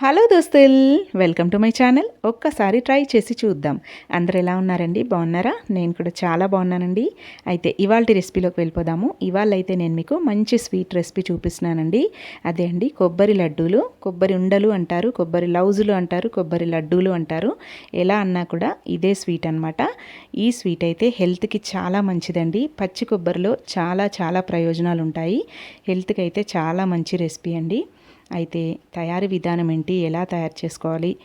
Hello దోస్తుల్ welcome to my channel. ఒక్కసారి try చేసి చూద్దాం. అందరు ఎలా ఉన్నారండి? బాగున్నారా? నేను కూడా చాలా బాగున్నానండి. అయితే ఇవాళ రెసిపీలోకి వెళ్ళిపోదాము. ఇవాళ అయితే నేను మీకు మంచి స్వీట్ రెసిపీ చూపిస్తున్నానండి. అదే అండి కొబ్బరి లడ్డూలు. కొబ్బరి ఉండలు అంటారు కొబ్బరి లౌజులు అంటారు కొబ్బరి లడ్డూలు అంటారు. ఎలా అన్నా కూడా ఇదే స్వీట్ అనమాట ఈ స్వీట్ అయితే హెల్త్కి చాలా మంచిదండి. పచ్చి కొబ్బరిలో చాలా చాలా ప్రయోజనాలు ఉంటాయి హెల్త్కి అయితే చాలా మంచి రెసిపీ అండి. అయితే తయారీ విధానం ఏంటి? ఎలా తయారు చేసుకోవాలి?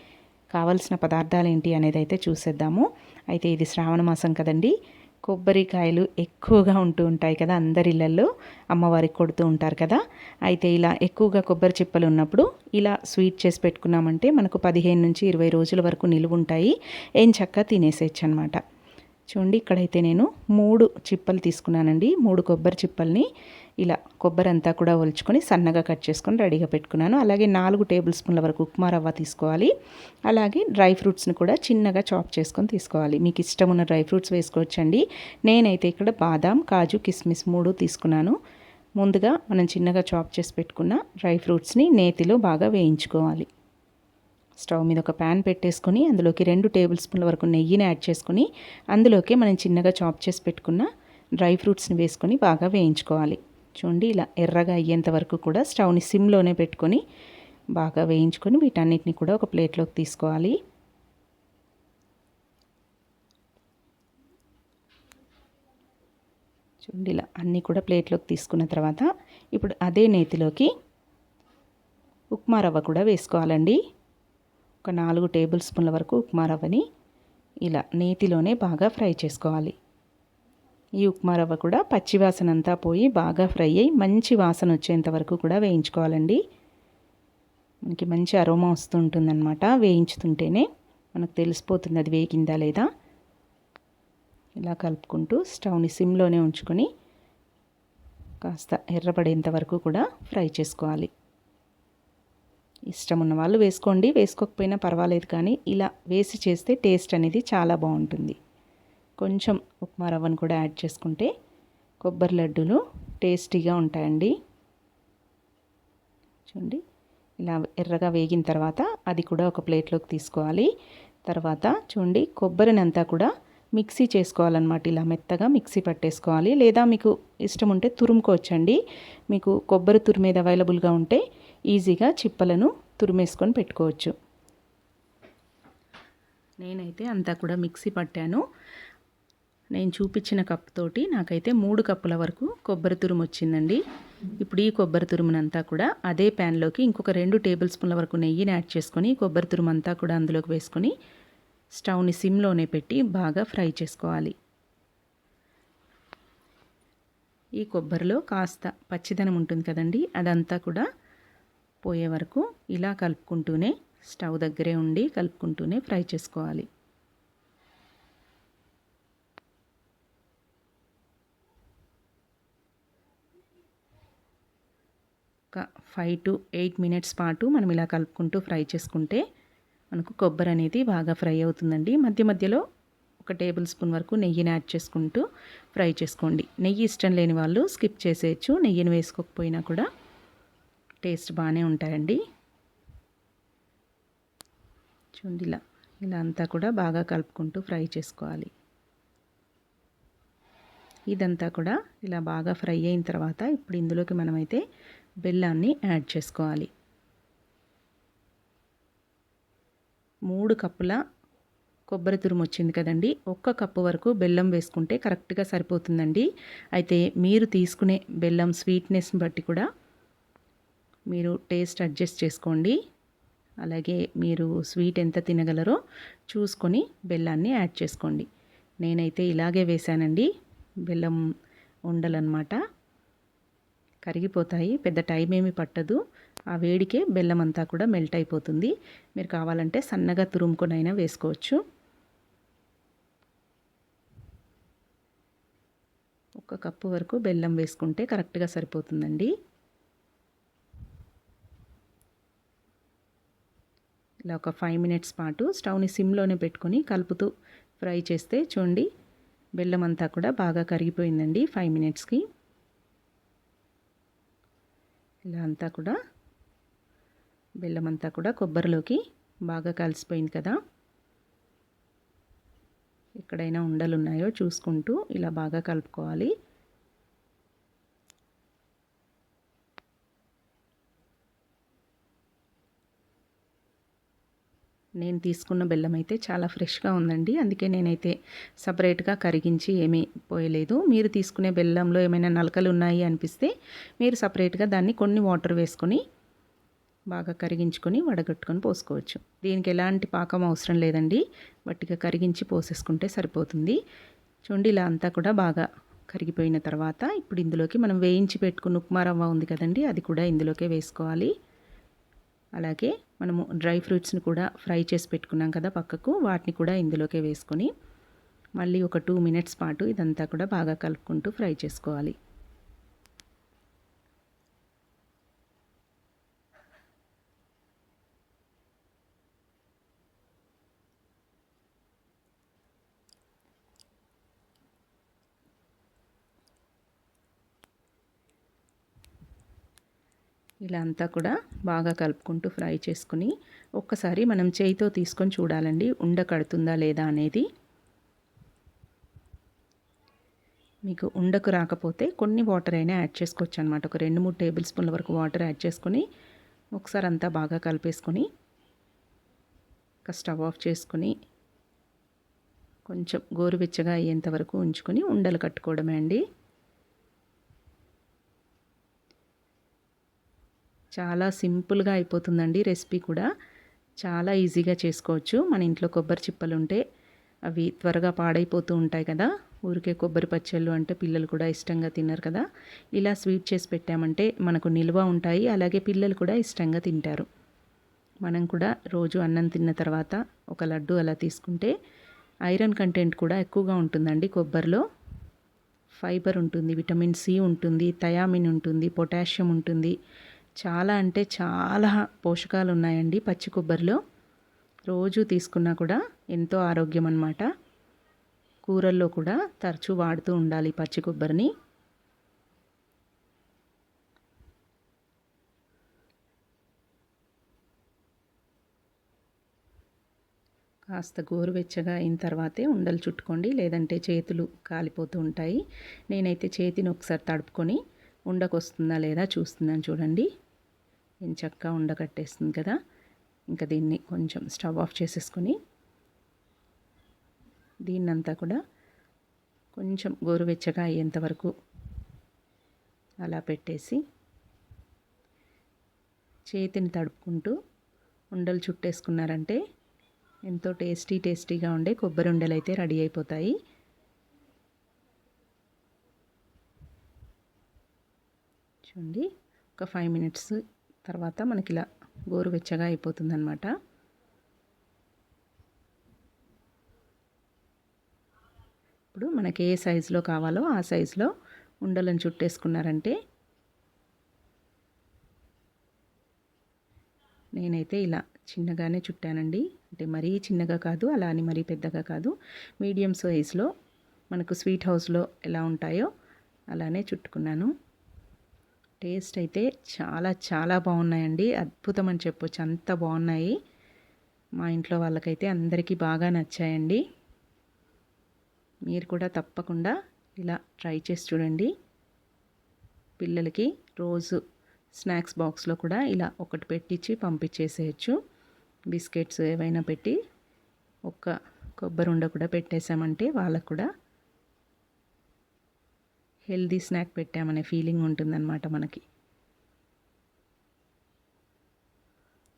కావలసిన పదార్థాలు ఏంటి అనేది అయితే చూసేద్దాము. అయితే ఇది శ్రావణ మాసం కదండి. కొబ్బరికాయలు ఎక్కువగా ఉంటూ ఉంటాయి కదా అందరి ఇళ్ళల్లో అమ్మవారికి కొడుతూ ఉంటారు కదా. అయితే ఇలా ఎక్కువగా కొబ్బరి చిప్పలు ఉన్నప్పుడు ఇలా స్వీట్ చేసి పెట్టుకున్నామంటే మనకు పదిహేను నుంచి ఇరవై రోజుల వరకు నిలువ ఉంటాయి. ఏం చక్కగా తినేసేయచ్చు అనమాట చూడండి ఇక్కడైతే నేను మూడు చిప్పలు తీసుకున్నానండి. మూడు కొబ్బరి చిప్పల్ని ఇలా కొబ్బరి అంతా కూడా ఒలుచుకొని సన్నగా కట్ చేసుకొని రెడీగా పెట్టుకున్నాను. అలాగే నాలుగు టేబుల్ స్పూన్ల వరకు ఉప్మా రవ్వ తీసుకోవాలి. అలాగే డ్రై ఫ్రూట్స్ని కూడా చిన్నగా చాప్ చేసుకొని తీసుకోవాలి. మీకు ఇష్టం ఉన్న డ్రై ఫ్రూట్స్ వేసుకోవచ్చండి. నేనైతే ఇక్కడ బాదాం కాజు కిస్మిస్ మూడు తీసుకున్నాను. ముందుగా మనం చిన్నగా చాప్ చేసి పెట్టుకున్న డ్రై ఫ్రూట్స్ని నేతిలో బాగా వేయించుకోవాలి. స్టవ్ మీద ఒక ప్యాన్ పెట్టేసుకొని అందులోకి రెండు టేబుల్ స్పూన్ల వరకు నెయ్యిని యాడ్ చేసుకొని అందులోకి మనం చిన్నగా చాప్ చేసి పెట్టుకున్న డ్రై ఫ్రూట్స్ని వేసుకొని బాగా వేయించుకోవాలి. చూడండి ఇలా ఎర్రగా అయ్యేంత వరకు కూడా స్టవ్ని సిమ్లోనే పెట్టుకొని బాగా వేయించుకొని వీటన్నిటిని కూడా ఒక ప్లేట్లోకి తీసుకోవాలి. చూడండి ఇలా అన్నీ కూడా ప్లేట్లోకి తీసుకున్న తర్వాత ఇప్పుడు అదే నేతిలోకి ఉప్మా రవ్వ కూడా వేసుకోవాలండి. ఒక నాలుగు టేబుల్ స్పూన్ల వరకు ఉప్మా రవ్వని ఇలా నేతిలోనే బాగా ఫ్రై చేసుకోవాలి. ఈ ఉప్మా రవ్వ కూడా పచ్చివాసన అంతా పోయి బాగా ఫ్రై అయ్యి మంచి వాసన వచ్చేంత వరకు కూడా వేయించుకోవాలండి. మనకి మంచి అరోమా వస్తుంటుందన్నమాట వేయించుతుంటేనే. మనకు తెలిసిపోతుంది అది వేగిందా లేదా. ఇలా కలుపుకుంటూ స్టవ్ని సిమ్లోనే ఉంచుకొని కాస్త ఎర్రపడేంత వరకు కూడా ఫ్రై చేసుకోవాలి. ఇష్టం ఉన్న వాళ్ళు వేసుకోండి వేసుకోకపోయినా పర్వాలేదు కానీ ఇలా వేసి చేస్తే టేస్ట్ అనేది చాలా బాగుంటుంది. కొంచెం ఉప్మా రవ్వను కూడా యాడ్ చేసుకుంటే కొబ్బరి లడ్డూలు టేస్టీగా ఉంటాయండి. చూడండి ఇలా ఎర్రగా వేగిన తర్వాత అది కూడా ఒక ప్లేట్లోకి తీసుకోవాలి. తర్వాత చూడండి కొబ్బరిని అంతా కూడా మిక్సీ చేసుకోవాలన్నమాట. ఇలా మెత్తగా మిక్సీ పట్టేసుకోవాలి. లేదా మీకు ఇష్టం ఉంటే తురుముకోవచ్చండి. మీకు కొబ్బరి తురిమేది అవైలబుల్గా ఉంటే ఈజీగా చిప్పలను తురిమేసుకొని పెట్టుకోవచ్చు. నేనైతే అంతా కూడా మిక్సీ పట్టాను. నేను చూపించిన కప్ తోటి నాకైతే మూడు కప్పుల వరకు కొబ్బరి తురుము వచ్చిందండి. ఇప్పుడు ఈ కొబ్బరి తురుమునంతా కూడా అదే ప్యాన్లోకి ఇంకొక రెండు టేబుల్ స్పూన్ల వరకు నెయ్యిని యాడ్ చేసుకొని కొబ్బరి తురుము అంతా కూడా అందులోకి వేసుకొని స్టవ్ని సిమ్లోనే పెట్టి బాగా ఫ్రై చేసుకోవాలి. ఈ కొబ్బరిలో కాస్త పచ్చిదనం ఉంటుంది కదండి అదంతా కూడా పోయే వరకు ఇలా కలుపుకుంటూనే స్టవ్ దగ్గరే ఉండి కలుపుకుంటూనే ఫ్రై చేసుకోవాలి. ఒక ఫైవ్ టు ఎయిట్ మినిట్స్ పాటు మనం ఇలా కలుపుకుంటూ ఫ్రై చేసుకుంటే మనకు కొబ్బరి అనేది బాగా ఫ్రై అవుతుందండి. మధ్య మధ్యలో ఒక టేబుల్ స్పూన్ వరకు నెయ్యిని యాడ్ చేసుకుంటూ ఫ్రై చేసుకోండి. నెయ్యి ఇష్టం లేని వాళ్ళు స్కిప్ చేసేయచ్చు. నెయ్యిని వేసుకోకపోయినా కూడా టేస్ట్ బాగానే ఉంటాయండి. చూడండి ఇలా ఇలా అంతా కూడా బాగా కలుపుకుంటూ ఫ్రై చేసుకోవాలి. ఇదంతా కూడా ఇలా బాగా ఫ్రై అయిన తర్వాత ఇప్పుడు ఇందులోకి మనమైతే బెల్లాన్ని యాడ్ చేసుకోవాలి. మూడు కప్పుల కొబ్బరి తురుము వచ్చింది కదండి. ఒక్క కప్పు వరకు బెల్లం వేసుకుంటే కరెక్ట్గా సరిపోతుందండి. అయితే మీరు తీసుకునే బెల్లం స్వీట్నెస్ని బట్టి కూడా మీరు టేస్ట్ అడ్జస్ట్ చేసుకోండి. అలాగే మీరు స్వీట్ ఎంత తినగలరో చూసుకొని బెల్లాన్ని యాడ్ చేసుకోండి. నేనైతే ఇలాగే వేశానండి. బెల్లం ఉండలన్నమాట. కరిగిపోతాయి. పెద్ద టైం ఏమి పట్టదు. ఆ వేడికే బెల్లం అంతా కూడా మెల్ట్ అయిపోతుంది. మీరు కావాలంటే సన్నగా తురుముకొనైనా వేసుకోవచ్చు. ఒక కప్పు వరకు బెల్లం వేసుకుంటే కరెక్ట్గా సరిపోతుందండి. ఇలా ఒక ఫైవ్ మినిట్స్ పాటు స్టవ్ని సిమ్లోనే పెట్టుకొని కలుపుతూ ఫ్రై చేస్తే చూడండి బెల్లం అంతా కూడా బాగా కరిగిపోయిందండి ఫైవ్ మినిట్స్కి ఇలా అంతా కూడా బెల్లం అంతా కూడా కొబ్బరిలోకి బాగా కలిసిపోయింది కదా. ఎక్కడైనా ఉండలు ఉన్నాయో చూసుకుంటూ ఇలా బాగా కలుపుకోవాలి. నేను తీసుకున్న బెల్లం అయితే చాలా ఫ్రెష్గా ఉందండి. అందుకే నేనైతే సపరేట్గా కరిగించి ఏమీ పోయలేదు. మీరు తీసుకునే బెల్లంలో ఏమైనా నలకలు ఉన్నాయి అనిపిస్తే మీరు సపరేట్గా దాన్ని కొన్ని వాటర్ వేసుకొని బాగా కరిగించుకొని వడగట్టుకొని పోసుకోవచ్చు. దీనికి ఎలాంటి పాకం అవసరం లేదండి. వట్టిగా కరిగించి పోసేసుకుంటే సరిపోతుంది. చూడండి ఇలా అంతా కూడా బాగా కరిగిపోయిన తర్వాత ఇప్పుడు ఇందులోకి మనం వేయించి పెట్టుకున్న ఉప్మా రవ్వ ఉంది కదండి అది కూడా ఇందులోకే వేసుకోవాలి. అలాగే మనము డ్రై ఫ్రూట్స్ని కూడా ఫ్రై చేసి పెట్టుకున్నాం కదా పక్కకు వాటిని కూడా ఇందులోకే వేసుకొని మళ్ళీ ఒక టూ మినిట్స్ పాటు ఇదంతా కూడా బాగా కలుపుకుంటూ ఫ్రై చేసుకోవాలి. ఇలా అంతా కూడా బాగా కలుపుకుంటూ ఫ్రై చేసుకుని ఒక్కసారి మనం చేయితో తీసుకొని చూడాలండి. ఉండ కడుతుందా లేదా అనేది. మీకు ఉండకు రాకపోతే కొన్ని వాటర్ అయినా యాడ్ చేసుకోవచ్చు అనమాట ఒక రెండు మూడు టేబుల్ స్పూన్ల వరకు వాటర్ యాడ్ చేసుకొని ఒకసారి అంతా బాగా కలిపేసుకొని ఒక స్టవ్ ఆఫ్ చేసుకొని కొంచెం గోరువెచ్చగా అయ్యేంత వరకు ఉంచుకొని ఉండలు కట్టుకోవడమే అండి. చాలా సింపుల్గా అయిపోతుందండి రెసిపీ కూడా. చాలా ఈజీగా చేసుకోవచ్చు. మన ఇంట్లో కొబ్బరి చిప్పలు ఉంటే అవి త్వరగా పాడైపోతూ ఉంటాయి కదా. ఊరికే కొబ్బరి పచ్చళ్ళు అంటే పిల్లలు కూడా ఇష్టంగా తిన్నారు కదా. ఇలా స్వీట్ చేసి పెట్టామంటే మనకు నిల్వ ఉంటాయి. అలాగే పిల్లలు కూడా ఇష్టంగా తింటారు. మనం కూడా రోజు అన్నం తిన్న తర్వాత ఒక లడ్డు అలా తీసుకుంటే ఐరన్ కంటెంట్ కూడా ఎక్కువగా ఉంటుందండి కొబ్బరిలో. ఫైబర్ ఉంటుంది విటమిన్ సి ఉంటుంది థయామిన్ ఉంటుంది పొటాషియం ఉంటుంది. చాలా అంటే చాలా పోషకాలు ఉన్నాయండి పచ్చి కొబ్బరిలో. రోజు తీసుకున్నా కూడా ఎంతో ఆరోగ్యం అన్నమాట కూరల్లో కూడా తరచూ వాడుతూ ఉండాలి పచ్చి కొబ్బరిని. కాస్త గోరువెచ్చగా అయిన తర్వాతే ఉండలు చుట్టుకోండి లేదంటే చేతులు కాలిపోతూ ఉంటాయి. నేనైతే చేతిని ఒకసారి తడుపుకొని ఉండకొస్తుందా లేదా చూస్తున్నాను చూడండి. నేను చక్కగా ఉండకట్టేస్తుంది కదా. ఇంకా దీన్ని కొంచెం స్టవ్ ఆఫ్ చేసేసుకొని దీన్నంతా కూడా కొంచెం గోరువెచ్చగా అయ్యేంత వరకు అలా పెట్టేసి చేతిని తడుపుకుంటూ ఉండలు చుట్టేసుకున్నారంటే ఎంతో టేస్టీ టేస్టీగా ఉండే కొబ్బరి ఉండలు అయితే రెడీ అయిపోతాయి. చూడండి. ఒక ఫైవ్ మినిట్స్ తర్వాత మనకి ఇలా గోరువెచ్చగా అయిపోతుంది అనమాట ఇప్పుడు మనకి ఏ సైజులో కావాలో ఆ సైజులో ఉండలను చుట్టేసుకున్నారంటే నేనైతే ఇలా చిన్నగానే చుట్టానండి. అంటే మరీ చిన్నగా కాదు అలా అని మరీ పెద్దగా కాదు. మీడియం సైజులో మనకు స్వీట్ హౌస్లో ఎలా ఉంటాయో అలానే చుట్టుకున్నాను. టేస్ట్ అయితే చాలా చాలా బాగున్నాయండి. అద్భుతం అని చెప్పొచ్చు. అంత బాగున్నాయి. మా ఇంట్లో వాళ్ళకైతే అందరికీ బాగా నచ్చాయండి. మీరు కూడా తప్పకుండా ఇలా ట్రై చేసి చూడండి. పిల్లలకి రోజు స్నాక్స్ బాక్స్లో కూడా ఇలా ఒకటి పెట్టించి పంపించేసేయచ్చు. బిస్కెట్స్ ఏవైనా పెట్టి ఒక్క కొబ్బరి ఉండ కూడా పెట్టేశామంటే వాళ్ళకు కూడా హెల్దీ స్నాక్ పెట్టామనే ఫీలింగ్ ఉంటుందన్నమాట మనకి.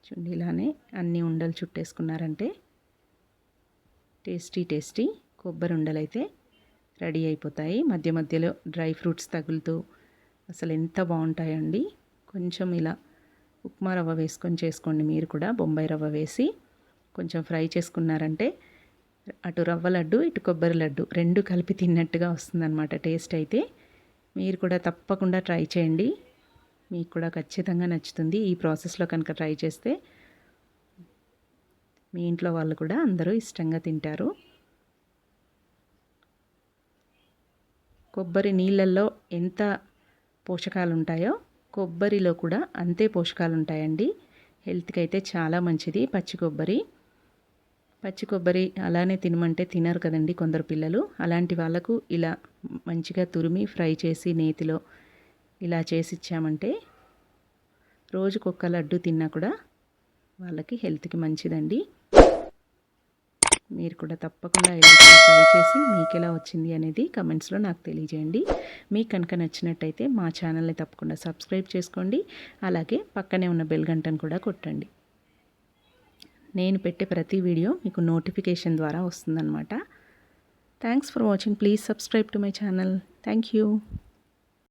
చూడండి ఇలానే అన్ని ఉండలు చుట్టేసుకున్నారంటే టేస్టీ టేస్టీ కొబ్బరి ఉండలు అయితే రెడీ అయిపోతాయి. మధ్య మధ్యలో డ్రై ఫ్రూట్స్ తగులుతూ అసలు ఎంత బాగుంటాయండి. కొంచెం ఇలా ఉప్మా రవ్వ వేసుకొని చేసుకోండి మీరు కూడా. బొంబాయి రవ్వ వేసి కొంచెం ఫ్రై చేసుకున్నారంటే అటు రవ్వ లడ్డు ఇటు కొబ్బరి లడ్డు రెండు కలిపి తిన్నట్టుగా వస్తుందన్నమాట టేస్ట్ అయితే. మీరు కూడా తప్పకుండా ట్రై చేయండి. మీకు కూడా ఖచ్చితంగా నచ్చుతుంది ఈ ప్రాసెస్లో కనుక ట్రై చేస్తే. మీ ఇంట్లో వాళ్ళు కూడా అందరూ ఇష్టంగా తింటారు. కొబ్బరి నీళ్ళల్లో ఎంత పోషకాలు ఉంటాయో కొబ్బరిలో కూడా అంతే పోషకాలు ఉంటాయండి హెల్త్కి అయితే చాలా మంచిది పచ్చి కొబ్బరి. పచ్చి కొబ్బరి అలానే తినమంటే తినరు కదండి కొందరు పిల్లలు. అలాంటి వాళ్ళకు ఇలా మంచిగా తురిమి ఫ్రై చేసి నేతిలో ఇలా చేసి ఇచ్చామంటే రోజుకొక్క లడ్డు తిన్నా కూడా వాళ్ళకి హెల్త్కి మంచిదండి. మీరు కూడా తప్పకుండా ఇలా ట్రై చేసి మీకు ఎలా వచ్చింది అనేది కమెంట్స్లో నాకు తెలియజేయండి. మీకు కనుక నచ్చినట్టయితే మా ఛానల్ని తప్పకుండా సబ్స్క్రైబ్ చేసుకోండి. అలాగే పక్కనే ఉన్న బెల్ గంటను కూడా కొట్టండి. నేను పెట్టే ప్రతి వీడియో మీకు నోటిఫికేషన్ ద్వారా వస్తుందన్నమాట. Thanks for watching please subscribe to my channel thank you